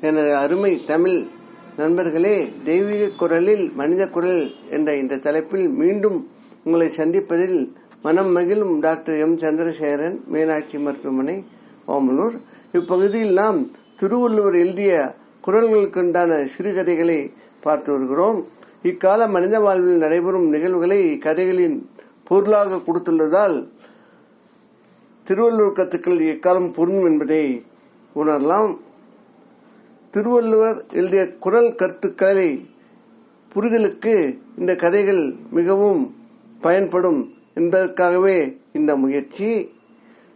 எனது அருமை தமிழ் நண்பர்களே தெய்வீக குரலில் மனித குரல் என்ற இந்த தலைப்பில் மீண்டும் உங்களை சந்திப்பதில் மனம் மகிழும் டாக்டர் எம். சந்திரசேகரன் மீனாட்சி மருத்துவமனை ஓமலூர் இப்பகுதியில் நாம் திருவள்ளுவர் எழுதிய குரல்களுக்குண்டான சிறுகதைகளை பார்த்து வருகிறோம். இக்கால மனித வாழ்வில் நடைபெறும் நிகழ்வுகளை கதைகளின் பொருளாக கொடுத்துள்ளதால் திருவள்ளுவர் கத்துக்கள் எக்காலம் பொருந்தும் என்பதை உணரலாம். திருவள்ளுவர் எழுதிய குரல் கருத்துக்களை புரிதலுக்கு இந்த கதைகள் மிகவும் பயன்படும் என்பதற்காகவே இந்த முயற்சி.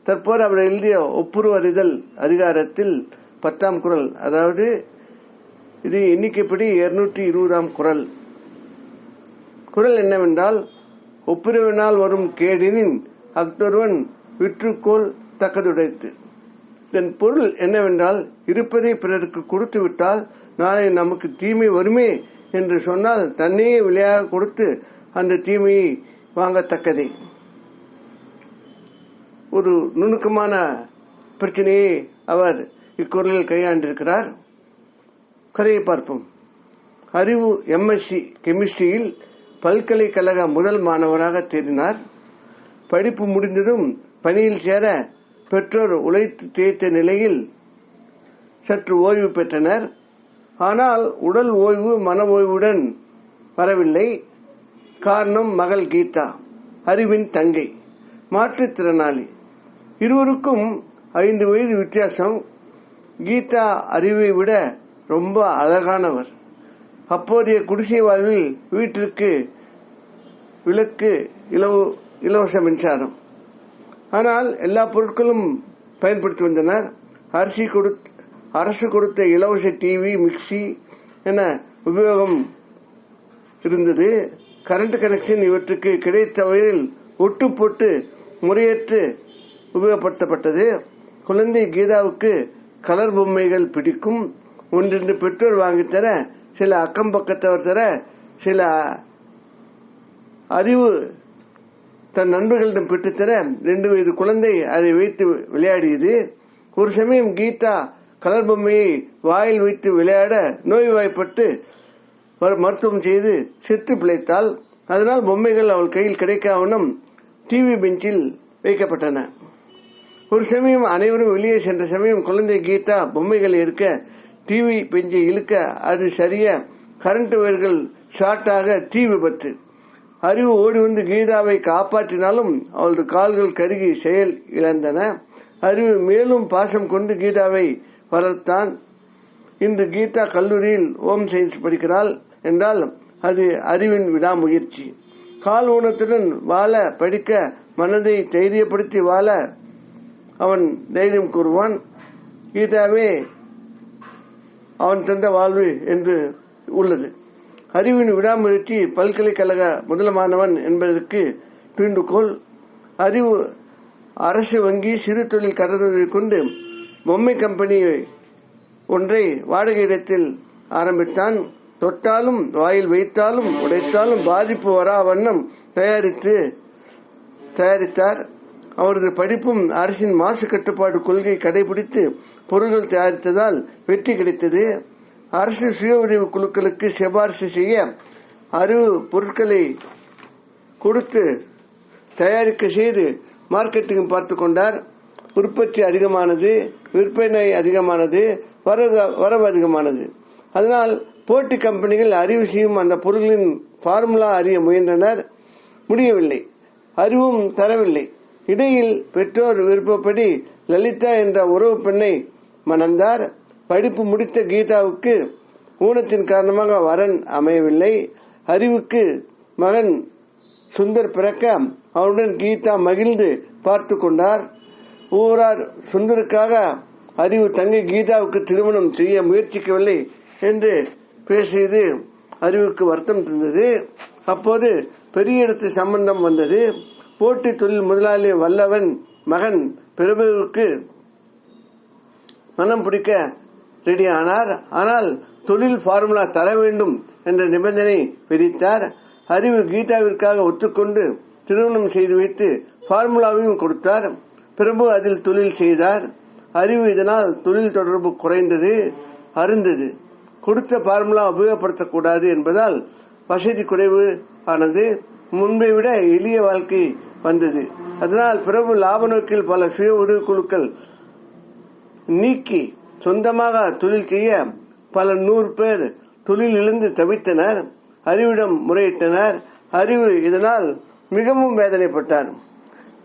தற்போது அவர் எழுதிய ஒப்புரு அறிதல் அதிகாரத்தில் பத்தாம் குரல் அதாவது இது எண்ணிக்கைப்படி இருநூற்றி இருபதாம் குரல். குரல் என்னவென்றால் ஒப்புரவினால் வரும் கேடினின் அக்தொருவன் விற்றுக்கோள் தக்கதுடைத்து. இதன் பொருள் என்னவென்றால் இருப்பதை பிறருக்கு கொடுத்து விட்டால் நாளை நமக்கு தீமை வருமே என்று சொன்னால் தன்னையே விலையாக கொடுத்து அந்த தீமையை வாங்கத்தக்கதே. ஒரு நுணுக்கமான பிரச்சனையை அவர் இக்குரலில் கையாண்டிருக்கிறார். கதையை பார்ப்போம். அறிவு எம்எஸ்சி கெமிஸ்ட்ரியில் பல்கலைக்கழக முதல் மாணவராக தேறினார். படிப்பு முடிந்ததும் பணியில் சேர பெற்றோர் உழைத்து தேய்த்த நிலையில் சற்று ஓய்வு பெற்றனர். ஆனால் உடல் ஓய்வு மன ஓய்வுடன் வரவில்லை. காரணம் மகள் கீதா அறிவின் தங்கை மாற்றுத்திறனாளி இருவருக்கும் ஐந்து வயது வித்தியாசம். கீதா அறிவை விட ரொம்ப அழகானவர். அப்போதைய குடிசை வாழ்வில் வீட்டிற்கு விளக்கு இலவச மின்சாரம். ஆனால் எல்லா பொருட்களும் பயன்படுத்தி வந்தனர். அரிசி கொடுத்த அரசு கொடுத்த இலவச டிவி மிக்சி என உபயோகம் இருந்தது. கரண்ட் கனெக்ஷன் இவற்றுக்கு கிடைத்த வகையில் ஒட்டு போட்டு முறையற்று உபயோகப்படுத்தப்பட்டது. குழந்தை கீதாவுக்கு கலர் பொம்மைகள் பிடிக்கும். ஒன்றின்று பெற்றோர் வாங்கித்தர சில அக்கம் பக்கத்தவர் தர சில அறிவு தன் நண்பர்களிடம் பெற்றுத்தர ரெண்டு வயது குழந்தை அதை வைத்து விளையாடியது. ஒரு சமயம் கீதா கலர் பொம்மையை வாயில் வைத்து விளையாட நோய்வாய்ப்பட்டு மருத்துவம் செய்து செத்து பிழைத்தாள். அதனால் பொம்மைகள் அவள் கையில் கிடைக்காமலும் டிவி பெஞ்சில் வைக்கப்பட்டன. ஒரு சமயம் அனைவரும் வெளியே சென்ற சமயம் குழந்தை கீதா பொம்மைகள் எடுக்க டிவி பெஞ்சை இழுக்க அது சரிய கரண்ட் வயர்கள் ஷார்ட்டாக தீ விபத்து. அறிவு ஓடி வந்து கீதாவை காப்பாற்றினாலும் அவளது கால்கள் கருகி செயல் இழந்தன. அறிவு மேலும் பாசம் கொண்டு கீதாவை வளர்த்தான். இன்று கீதா கல்லூரியில் ஹோம் சயின்ஸ் படிக்கிறாள் என்றால் அது அறிவின் விடாமுயற்சி. கால் ஊனத்துடன் வாழ படிக்க மனதை தைரியப்படுத்தி வாழ அவன் தைரியம் கூறுவான். கீதாவே அவன் தந்த வாழ்வு என்று உள்ளது. அறிவின் விடாமுயற்சி பல்கலைக்கழக முதலமானவன் என்பதற்கு தூண்டுகோள் அறிவு அரசு வங்கி சிறு தொழில் கடனுதவி கொண்டு பொம்மை கம்பெனி ஒன்றை வாடகை இடத்தில் ஆரம்பித்தான். தொட்டாலும் வாயில் வைத்தாலும் உடைத்தாலும் பாதிப்பு வரா வண்ணம் தயாரித்து தயாரித்தார். அவரது படிப்பும் அரசின் மாசு கட்டுப்பாடு கொள்கை கடைபிடித்து பொருள்கள் தயாரித்ததால் வெற்றி கிடைத்தது. அரசு சுய உதவி குழுக்களுக்கு சிபாரிசு செய்ய அறிவு பொருட்களை கொடுத்து தயாரிக்க செய்து மார்க்கெட்டிங் பார்த்து கொண்டார். உற்பத்தி அதிகமானது விற்பனை அதிகமானது வரவு அதிகமானது. அதனால் போட்டி கம்பெனிகள் அறிவு செய்யும் அந்த பொருட்களின் ஃபார்முலா அறிய முயன்றனர். முடியவில்லை. அறிவும் தரவில்லை. இடையில் பெற்றோர் விருப்பப்படி லலிதா என்ற உறவு பெண்ணை மணந்தார். படிப்பு முடித்த கீதாவுக்கு ஊனத்தின் காரணமாக வரன் அமையவில்லை. அறிவுக்கு மகன் சுந்தர் பிறக்க அவனுடன் கீதா மகிழ்ந்து பார்த்து கொண்டார். ஊரார் சுந்தருக்காக அறிவு தங்கை கீதாவுக்கு திருமணம் செய்ய முயற்சிக்கவில்லை என்று பேசியது அறிவுக்கு வருத்தம் தந்தது. அப்போது பெரிய இடத்து சம்பந்தம் வந்தது. போட்டி தொழில் முதலாளி வல்லவன் மகன் பிரபுவுக்கு மனம் பிடிக்க ரெடி ஆனார். ஆனால் தொழில் ஃபார்முலா தர வேண்டும் என்ற நிபந்தனை விதித்தார். அறிவு கீதாவிற்காக ஒத்துக்கொண்டு திருமணம் செய்து வைத்து ஃபார்முலாவையும் கொடுத்தார். பிரபு அதில் தொழில் செய்தார். அறிவு இதனால் தொழில் தொடர்பு குறைந்தது அருந்தது. கொடுத்த பார்முலா உபயோகப்படுத்தக்கூடாது என்பதால் வசதி குறைவு ஆனது முன்பை விட எளிய வாழ்க்கை வந்தது. அதனால் பிரபு லாப நோக்கில் பல சுய உதவி குழுக்கள் நீக்கி சொந்தமாக தொழில் செய்ய பல நூறு பேர் தொழிலிருந்து தவித்தனர் அறிவிடம் முறையிட்டனர். அறிவு இதனால் மிகவும் வேதனைப்பட்டார்.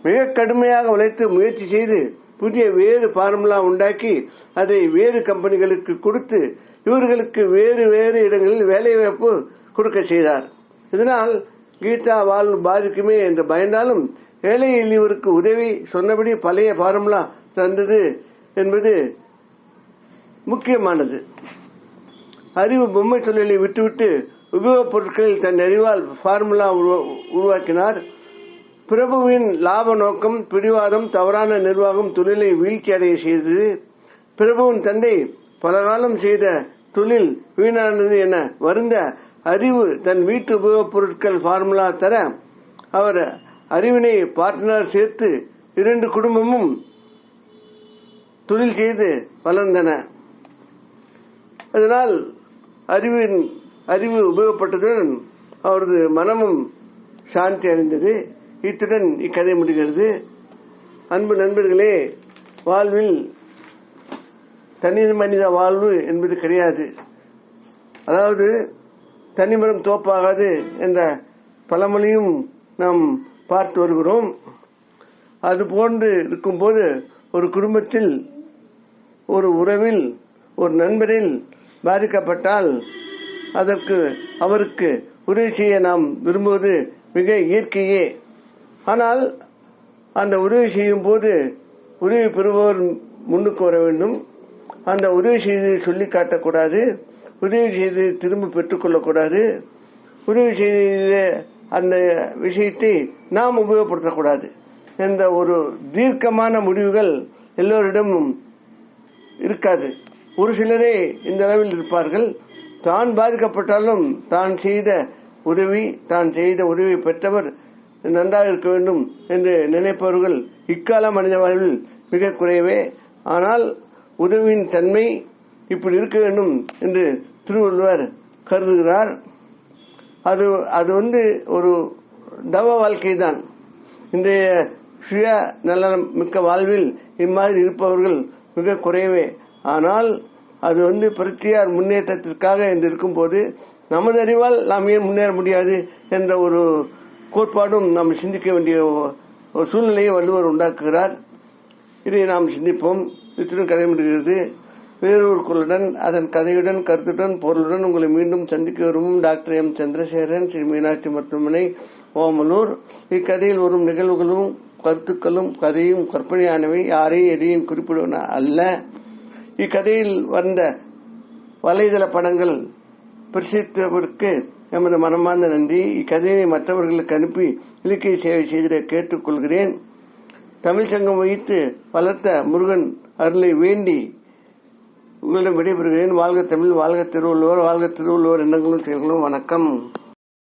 மிக கடுமையாக உழைத்து முயற்சி செய்து புதிய வேறு பார்முலா உண்டாக்கி அதை வேறு கம்பெனிகளுக்கு கொடுத்து இவர்களுக்கு வேறு வேறு இடங்களில் வேலைவாய்ப்பு கொடுக்க செய்தார். இதனால் கீதா வாழ் பாதிக்குமே என்று பயந்தாலும் ஏழை எளியவருக்கு உதவி சொன்னபடி பழைய பார்முலா தந்தது என்பது முக்கியமானது. அறிவு பொம்மை தொழிலை விட்டுவிட்டு உபயோகப் பொருட்களில் தன் அறிவால் ஃபார்முலா உருவாக்கினார். பிரபுவின் லாப நோக்கம் பிடிவாதம் தவறான நிர்வாகம் தொழிலை வீழ்ச்சி அடைய செய்தது. பிரபுவின் தந்தை பலகாலம் செய்த தொழில் வீணானது என வருந்த அறிவு தன் வீட்டு உபயோகப் பொருட்கள் ஃபார்முலா தர அவர் அறிவினை பார்ட்னர் சேர்த்து இரண்டு குடும்பமும் தொழில் செய்து வளர்ந்தன. அதனால் அறிவின் அறிவு உபயோகப்பட்டதுடன் அவரது மனமும் சாந்தி அடைந்தது. இத்துடன் இக்கதை முடிகிறது. அன்பு நண்பர்களே வாழ்வில் தனி மனித வாழ்வு என்பது கிடையாது. அதாவது தனிமரம் தோப்பாகாது என்ற பழமொழியும் நாம் பார்த்து வருகிறோம். அது போன்று இருக்கும்போது ஒரு குடும்பத்தில் ஒரு உறவில் ஒரு நண்பரில் பாதிக்கப்பட்டால் அதற்கு அவருக்கு உதவி செய்ய நாம் விரும்புவது மிக இயற்கையே. ஆனால் அந்த உதவி செய்யும் போது உதவி பெறுபவர் முன்னுக்கு வர வேண்டும். அந்த உதவி செய்து சொல்லி காட்டக்கூடாது. உதவி செய்து திரும்ப பெற்றுக்கொள்ளக்கூடாது உதவி செய்த அந்த விஷயத்தை நாம் உபயோகப்படுத்தக்கூடாது. என்ற ஒரு தீர்க்கமான முடிவுகள் எல்லோரிடமும் இருக்காது. ஒரு சிலரே இந்த அளவில் இருப்பார்கள். தான் பாதிக்கப்பட்டாலும் தான் செய்த உதவி தான் செய்த உதவி பெற்றவர் நன்றாக இருக்க வேண்டும் என்று நினைப்பவர்கள் இக்கால மனித வாழ்வில் மிக குறைவே. ஆனால் உதவியின் தன்மை இப்படி இருக்க வேண்டும் என்று திருவள்ளுவர் கருதுகிறார். அது அது வந்து ஒரு தவ வாழ்க்கை தான் இன்றைய சுய நல்ல மிக்க வாழ்வில் இம்மாதிரி இருப்பவர்கள் மிக குறைவே. ஆனால் அது வந்து பிரத்தியார் முன்னேற்றத்திற்காக என்று இருக்கும்போது நமது அறிவால் நாம் ஏன் முன்னேற முடியாது என்ற ஒரு கோட்பாடும் நாம் சிந்திக்க வேண்டிய ஒரு சூழ்நிலையை வள்ளுவர் உண்டாக்குகிறார். இதை நாம் சிந்திப்போம். இத்துடன் கதை வேறொரு குரலுடன் அதன் கதையுடன் கருத்துடன் பொருளுடன் உங்களை மீண்டும் சந்திக்க விரும்பும் டாக்டர் எம். சந்திரசேகரன் ஸ்ரீ மீனாட்சி மருத்துவமனை ஓமலூர். இக்கதையில் வரும் நிகழ்வுகளும் கருத்துக்களும் கதையும் கற்பனையானவை. யாரையும் எதையும் குறிப்பிடுவன அல்ல. இக்கதையில் வந்த வலைதள படங்கள் பிரசித்தவருக்கு எமது மனமார்ந்த நன்றி. இக்கதையை மற்றவர்களுக்கு அனுப்பி இலக்கிய சேவை செய்திட கேட்டுக்கொள்கிறேன். தமிழ் சங்கம் வைத்து வளர்த்த முருகன் அருளை வேண்டி உங்களிடம் விடைபெறுகிறேன். வாழ்க தமிழ் வாழ்க திருவள்ளுவர் வாழ்க திருவள்ளுவர் எண்ணங்களும் செயல்களும். வணக்கம்.